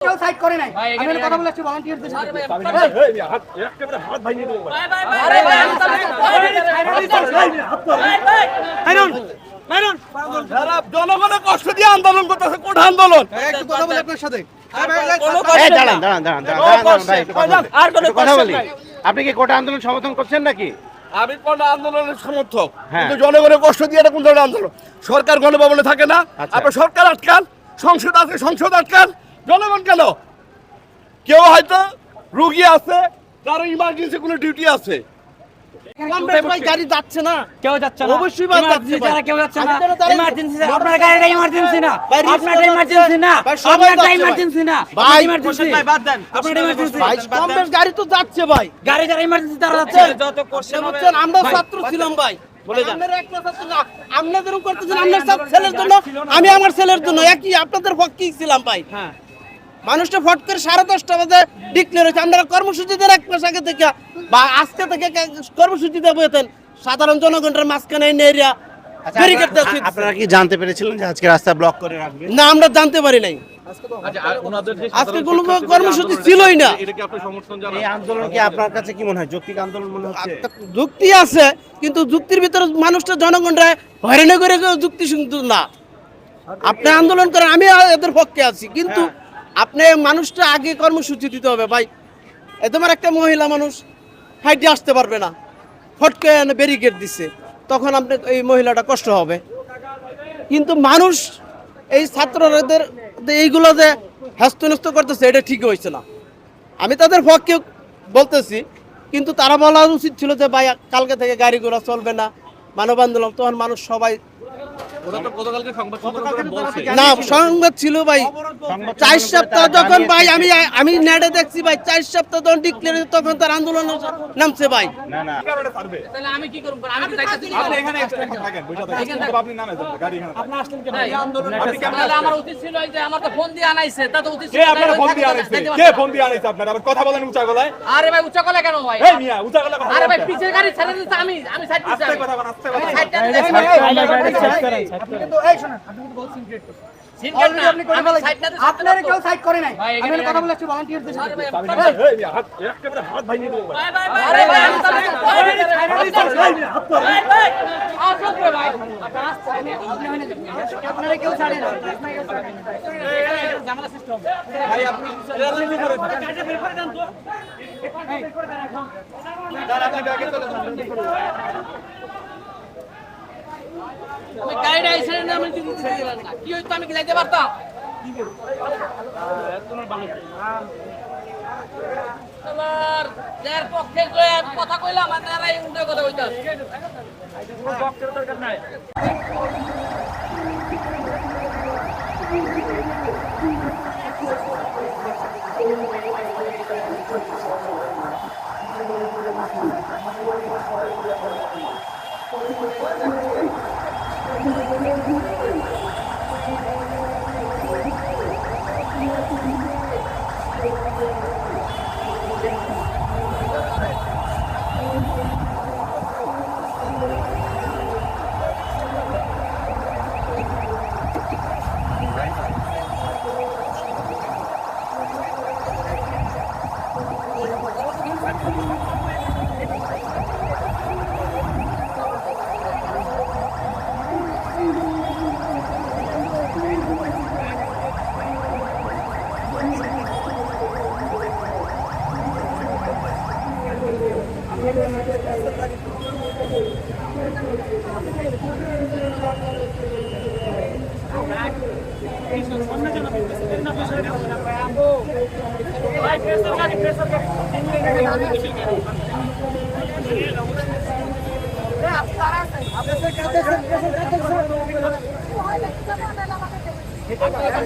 কেউ সাইড করে নাই। আমি কথা বলে আসছি ভলান্টিয়ারদের সাথে। আরে ভাই, জনগণের কষ্ট দিয়ে আন্দোলন করতেছে কোন আন্দোলন। একটু কথা বলে আপনার সাথে। দাঁড়ান দাঁড়ান দাঁড়ান দাঁড়ান, ভাই। আর কোনো কথা বলি। আপনি কি কোটা আন্দোলন সমর্থন করছেন নাকি? আমি কোন আন্দোলনের সমর্থক হ্যাঁ। কিন্তু জনগণের কষ্ট দিয়ে এটা কোন ধরনের আন্দোলন? সরকার গণভবনে থাকে না। আচ্ছা। আপনার সরকার আটকান সংসদ আছে সংসদ আটকান। জনগণ কেন? কেউ হয়তো রুগী আছে কারও ইমার্জেন্সি কোনো ডিউটি আছে। গাড়ি যাচ্ছে না। কেউ যাচ্ছে না। অবশ্যই বাদ যাচ্ছে Emergency ভাই। ছাড়া কেউ যাচ্ছে না আমি ইমার্জেন্সি আপনার গাড়িটা ইমার্জেন্সি না। আপনারটা ইমার্জেন্সি না। আপনারটা ইমার্জেন্সি না। ভাই, ইমার্জেন্সি ভাই, বাদ দেন। আপনারটা ইমার্জেন্সি ভাই কম গাড়ি তো যাচ্ছে ভাই। গাড়ি যারা ইমার্জেন্সি তারা যাচ্ছে। যত কোশ্চেন বুঝছেন আমরা ছাত্র ছিলাম ভাই। আপনারা একটা ছাত্র না আপনাদেরও করতেছেন আপনার ছেলের জন্য। আমি আমার ছেলের জন্য একই আপনাদের পক্ষেই ছিলাম ভাই। হ্যাঁ। মানুষটা ফট করে সাড়ে দশটা বাজে ডিক্লেয়ার হয়েছে। আপনারা কর্মসূচিতে এক মাস আগে থেকে। বা আজকে থেকে কে- কর্মসূচিতে বইতেন সাধারণ জনগণের মাঝখানে উচিত। আপনারা কি জানতে পেরেছিলেন যে আজকে রাস্তা ব্লক করে রাখবে? না আমরা জানতে পারি নাই। আজকে কোনো কর্মসূচি ছিলই না। এই আন্দোলন কি আপনার কাছে কি মনে হয়? যৌক্তিক আন্দোলন মনে হচ্ছে? যুক্তি আছে কিন্তু যুক্তির ভিতরে মানুষটা জনগণরা হয়রানি করে যুক্তি শুনতো না। আপনি আন্দোলন করেন আমি এদের পক্ষে আছি। কিন্তু আপনি মানুষটা আগে কর্মসূচি দিতে হবে, ভাই। তোমার একটা মহিলা মানুষ, হাইটে আসতে পারবে না। ফটকে ব্যারিকেড দিচ্ছে তখন আপনি এই মহিলাটা কষ্ট হবে। কিন্তু মানুষ, এই ছাত্রদের এইগুলো যে হ্যাস্ত করতেছে, এটা ঠিক হয়েছে না। আমি তাদের পক্ষে বলতেছি, কিন্তু তারা বলা উচিত ছিল যে, ভাই, কালকে থেকে গাড়ি ঘোড়া চলবে না। মানব আন্দোলন, তখন মানুষ সবাই না সংবাদ ছিল ভাই। চার সপ্তাহ যখন ভাই আমি আমি নেটে দেখছি ভাই চার সপ্তাহ যখন ডিক্লেয়ার তখন তার আন্দোলন নামছে ভাই। না না। তাহলে আমি কি করব? আমি তো যাইতাছি তাহলে আমার উচিত ছিল এই যে আমার তো ফোন দিয়ে আনাইছে তা তো উচিত ছিল কে আপনার তাই ফোন ওই দিয়ে থাকতে আনাইছে? যাইতে কে পারতাম। ফোন দিয়ে আনাইছে আপনার? আবার কথা বলেন উঁচা গলায়। আরে ভাই উচ্চ কলে কেন ভাই? উঁচা গলায় আরে ভাই পিছের গাড়ি ছেড়ে দিতে আমি সাইড। কথা আপনারা কেউ সাইড করে নাই ভাই, আমি এখানে- কথা বলে আসছি ভলান্টিয়ারদের মিয়া হাত একেবারে হাত ভাঙিয়ে দেবো ভাই। আরে ভাই আমি তো ভাই ভাই আসুন রে ভাই আপনারা আসছেন আমি গাড়িটা এই সাইডে আমি দিতে না। কি হইতো, আমি কি পারতাম? তোমার যার পক্ষে কথা কইলাম, আর এই উল্টা কথা Thank you. আপনার